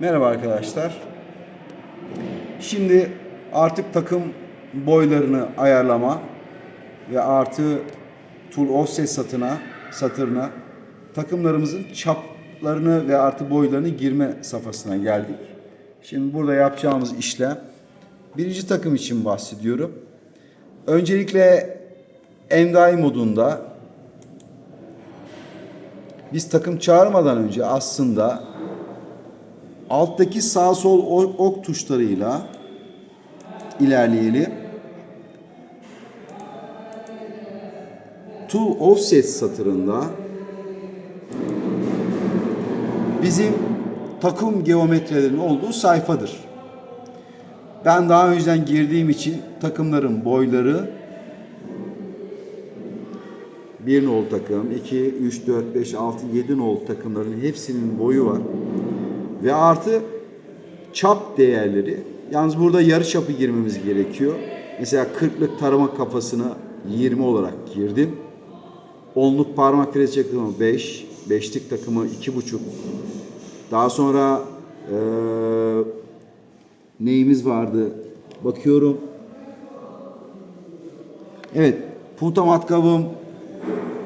Merhaba arkadaşlar. Şimdi artık takım boylarını ayarlama ve artı tool offset satına, satırına takımlarımızın çaplarını ve artı boylarını girme safhasına geldik. Şimdi burada yapacağımız işlem birinci takım için bahsediyorum. Öncelikle MDI modunda biz takım çağırmadan önce aslında alttaki sağ sol ok, tuşlarıyla ilerleyelim. Tool offset satırında bizim takım geometrilerinin olduğu sayfadır. Ben daha önceden girdiğim için takımların boyları 1 nol takım, 2, 3, 4, 5, 6, 7 nol takımların hepsinin boyu var. Ve artı çap değerleri. Yalnız burada yarı çapı girmemiz gerekiyor. Mesela 40'lık tarama kafasına 20 olarak girdim. 10'luk parmak frez takımı 5, 5'lik takımı 2,5. Daha sonra eee, neyimiz vardı? Bakıyorum. Evet, punta matkabım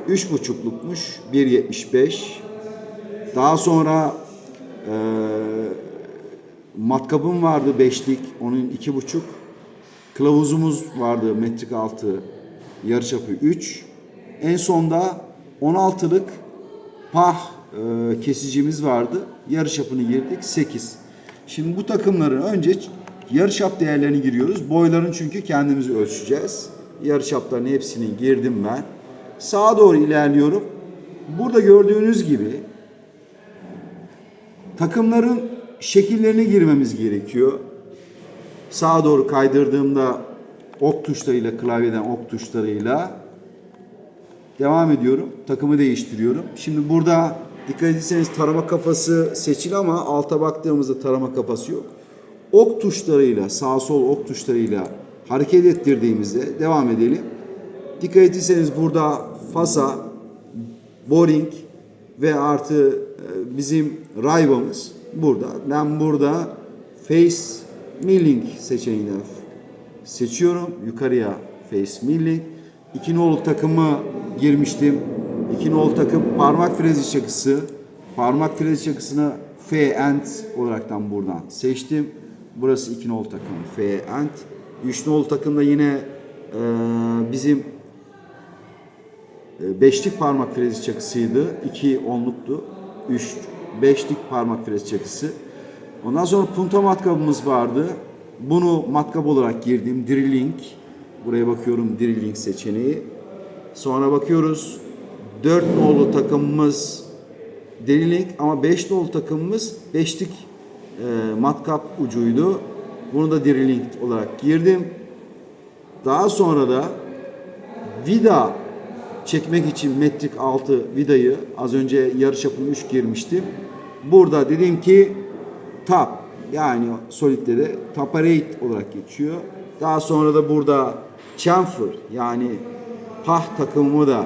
3,5'lukmuş. 1,75. Daha sonra eee matkabım vardı 5'lik. Onun 2,5. Kılavuzumuz vardı metrik altı. Yarıçapı 3. En sonda 16'lık pah eee, kesicimiz vardı. Yarıçapını girdik 8. Şimdi bu takımların önce yarıçap değerlerini giriyoruz. Boyların çünkü kendimiz ölçeceğiz. Yarıçapların hepsini girdim ben. Sağa doğru ilerliyorum. Burada gördüğünüz gibi takımların şekillerini girmemiz gerekiyor. Sağa doğru kaydırdığımda ok tuşlarıyla, klavyeden ok tuşlarıyla devam ediyorum. Takımı değiştiriyorum. Şimdi burada dikkat ederseniz tarama kafası seçili ama alta baktığımızda tarama kafası yok. Ok tuşlarıyla, sağ sol ok tuşlarıyla hareket ettirdiğimizde devam edelim. Dikkat ederseniz burada fasa, boring ve artı bizim rayvamız burada. Ben burada face milling seçeneğini seçiyorum. Yukarıya face milling. İki nolu takımı girmiştim. İki nolu takım parmak frezi çakısı. Parmak frezi çakısını F end olaraktan buradan seçtim. Burası iki nolu takım F end. Üç nolu takımda yine e, bizim e, beşlik parmak frezi çakısıydı. 2 onluktu. 3 beşlik parmak frezi çakısı. Ondan sonra punta matkabımız vardı. Bunu matkap olarak girdim. Drilling. Buraya bakıyorum drilling seçeneği. Sonra bakıyoruz 4 nolu takımımız drilling ama 5 nolu takımımız beşlik e, matkap ucuydu. Bunu da drilling olarak girdim. Daha sonra da vida çekmek için metrik altı vidayı az önce yarı çapını 3 girmiştim. Burada dedim ki tap yani solidde de taparate olarak geçiyor. Daha sonra da burada chamfer yani pah takımımı da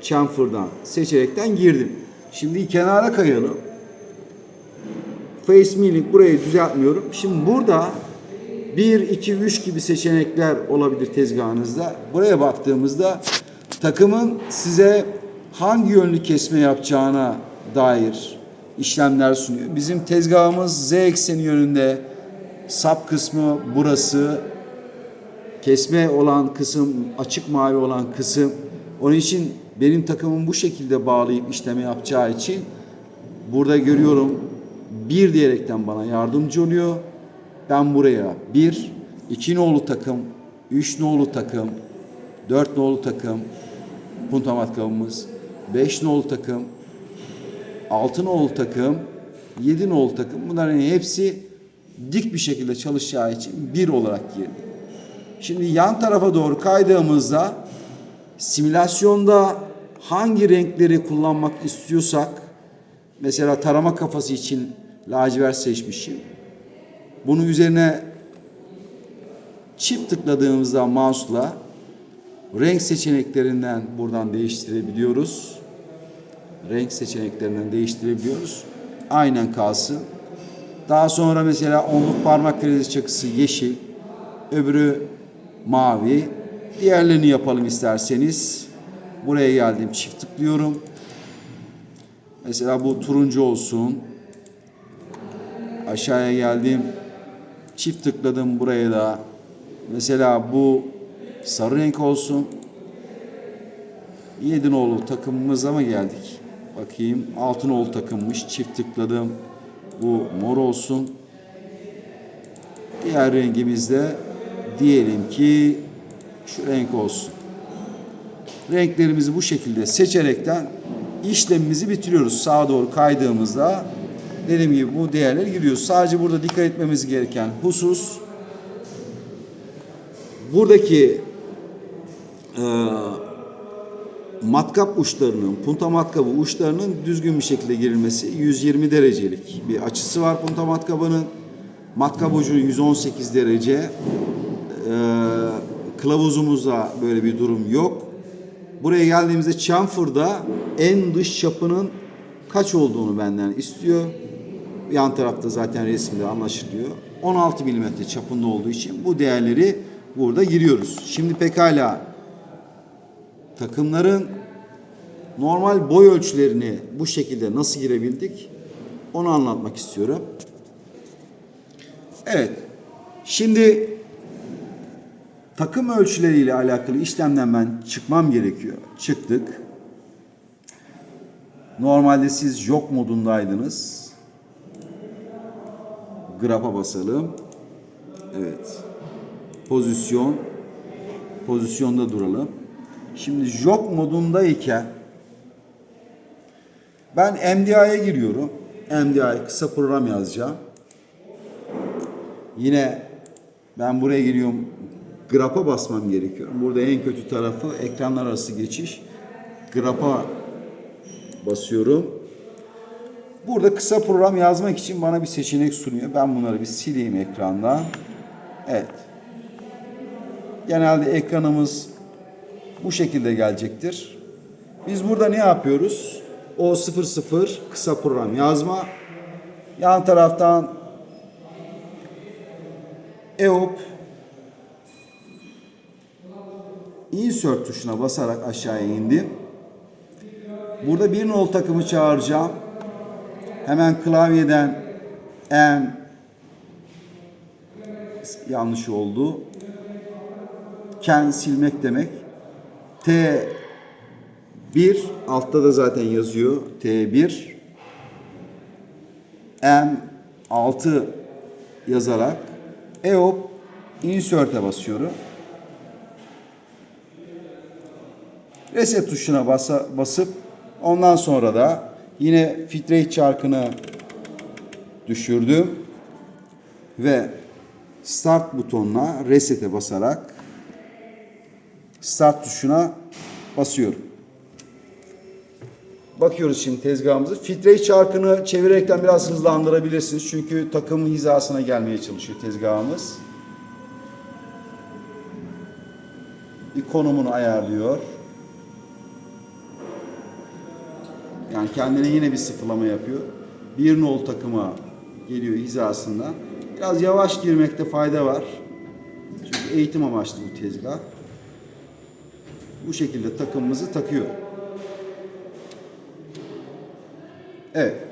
chamfer'dan seçerekten girdim. Şimdi kenara kayalım. Face milling burayı düzeltmiyorum. Şimdi burada 1, 2, 3 gibi seçenekler olabilir tezgahınızda. Buraya baktığımızda takımın size hangi yönlü kesme yapacağına dair işlemler sunuyor. Bizim tezgahımız Z ekseni yönünde sap kısmı burası kesme olan kısım açık mavi olan kısım onun için benim takımım bu şekilde bağlayıp işleme yapacağı için burada görüyorum bir diyerekten bana yardımcı oluyor. Ben buraya bir, iki nolu takım, üç nolu takım, dört nolu takım, punta matkabımız, 5 nolu takım, 6 nolu takım, 7 nolu takım bunların hepsi dik bir şekilde çalışacağı için bir olarak girdi. Şimdi yan tarafa doğru kaydığımızda simülasyonda hangi renkleri kullanmak istiyorsak mesela tarama kafası için lacivert seçmişim. Bunun üzerine çift tıkladığımızda mouse'la renk seçeneklerinden buradan değiştirebiliyoruz. Renk seçeneklerinden değiştirebiliyoruz. Aynen kalsın. Daha sonra mesela onluk parmak kredi çakısı yeşil, öbürü mavi. Diğerlerini yapalım isterseniz. Buraya geldim çift tıklıyorum. Mesela bu turuncu olsun. Aşağıya geldim. Çift tıkladım buraya da. Mesela bu sarı renk olsun. Yedinoğlu takımımıza mı geldik? Bakayım. Altınoğlu takımmış. Çift tıkladım. Bu mor olsun. Diğer rengimiz de diyelim ki şu renk olsun. Renklerimizi bu şekilde seçerekten işlemimizi bitiriyoruz. Sağa doğru kaydığımızda dediğim gibi bu değerler giriyor. Sadece burada dikkat etmemiz gereken husus buradaki matkap uçlarının, punta matkabı uçlarının düzgün bir şekilde girilmesi 120 derecelik bir açısı var punta matkabının. Matkap ucu 118 derece. Ee, kılavuzumuzda böyle bir durum yok. Buraya geldiğimizde chamfer'da en dış çapının kaç olduğunu benden istiyor. Yan tarafta zaten resimde anlaşılıyor. 16 milimetre çapında olduğu için bu değerleri burada giriyoruz. Şimdi pekala takımların normal boy ölçülerini bu şekilde nasıl girebildik onu anlatmak istiyorum. Evet. Şimdi takım ölçüleriyle alakalı işlemden ben çıkmam gerekiyor. Çıktık. Normalde siz jog modundaydınız. Grap'a basalım. Evet. Pozisyon. Pozisyonda duralım. Şimdi jog modundayken ben MDI'ye giriyorum. MDI kısa program yazacağım. Yine ben buraya giriyorum. Grap'a basmam gerekiyor. Burada en kötü tarafı ekranlar arası geçiş. Grap'a basıyorum. Burada kısa program yazmak için bana bir seçenek sunuyor. Ben bunları bir sileyim ekrandan. Evet. Genelde ekranımız bu şekilde gelecektir. Biz burada ne yapıyoruz? O 00 kısa program yazma. Yan taraftan EOP insert tuşuna basarak aşağıya indim. Burada bir nol takımı çağıracağım. Hemen klavyeden M yanlış oldu. Ken silmek demek. T 1 altta da zaten yazıyor. T1 M 6 yazarak EOP insert'e basıyorum. Reset tuşuna basa, basıp ondan sonra da yine filtre çarkını düşürdüm ve start butonuna reset'e basarak start tuşuna basıyorum. Bakıyoruz şimdi tezgahımızı. Filtre çarkını çevirerekten biraz hızlandırabilirsiniz. Çünkü takımın hizasına gelmeye çalışıyor tezgahımız. Bir konumunu ayarlıyor. Yani kendine yine bir sıfırlama yapıyor. Bir nol takıma geliyor hizasından. Biraz yavaş girmekte fayda var. Çünkü eğitim amaçlı bu tezgah. Bu şekilde takımımızı takıyor. Evet.